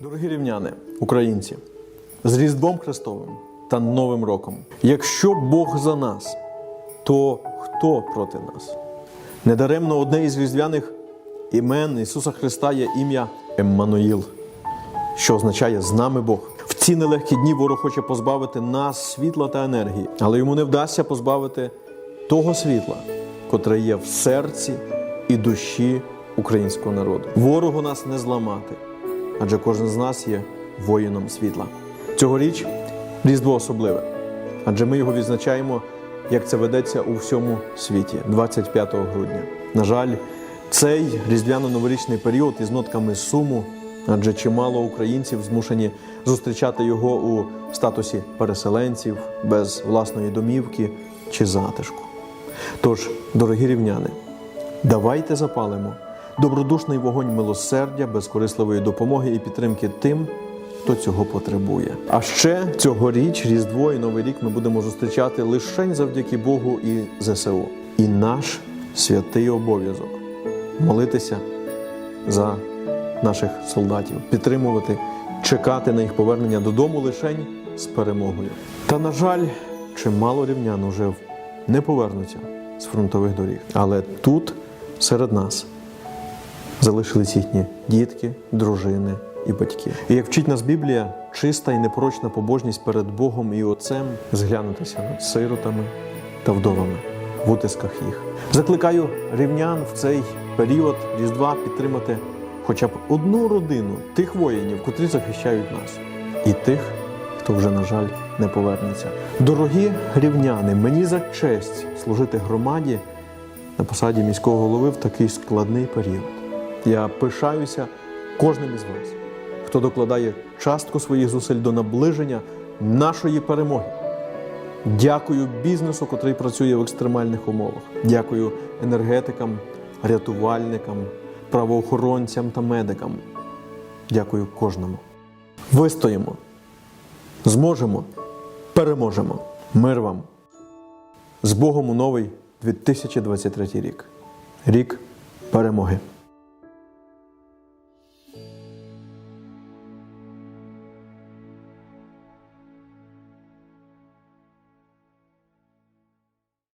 Дорогі рівняни, українці, з Різдвом Христовим та Новим роком. Якщо Бог за нас, то хто проти нас? Недаремно одне із різдвяних імен Ісуса Христа є ім'я Еммануїл, що означає з нами Бог. В ці нелегкі дні ворог хоче позбавити нас світла та енергії, але йому не вдасться позбавити того світла, котре є в серці і душі українського народу. Ворогу нас не зламати, адже кожен з нас є воїном світла. Цьогоріч Різдво особливе, адже ми його відзначаємо, як це ведеться у всьому світі, 25 грудня. На жаль, цей різдвяно-новорічний період із нотками суму, адже чимало українців змушені зустрічати його у статусі переселенців без власної домівки чи затишку. Тож, дорогі рівняни, давайте запалимо добродушний вогонь милосердя, безкорисливої допомоги і підтримки тим, хто цього потребує. А ще цьогоріч Різдво і Новий рік ми будемо зустрічати лише завдяки Богу і ЗСУ. І наш святий обов'язок молитися за наших солдатів, підтримувати, чекати на їх повернення додому лишень з перемогою. Та, на жаль, чимало рівнян уже не повернуться з фронтових доріг. Але тут серед нас залишились їхні дітки, дружини і батьки. І як вчить нас Біблія, чиста і непорочна побожність перед Богом і Отцем зглянутися над сиротами та вдовами в утисках їх. Закликаю рівнян в цей період Різдва підтримати хоча б одну родину тих воїнів, котрі захищають нас, і тих, хто вже, на жаль, не повернеться. Дорогі рівняни, мені за честь служити громаді на посаді міського голови в такий складний період. Я пишаюся кожним із вас, хто докладає частку своїх зусиль до наближення нашої перемоги. Дякую бізнесу, котрий працює в екстремальних умовах. Дякую енергетикам, рятувальникам, правоохоронцям та медикам. Дякую кожному. Вистоїмо, зможемо, переможемо. Мир вам! З Богом у новий 2023 рік. Рік перемоги.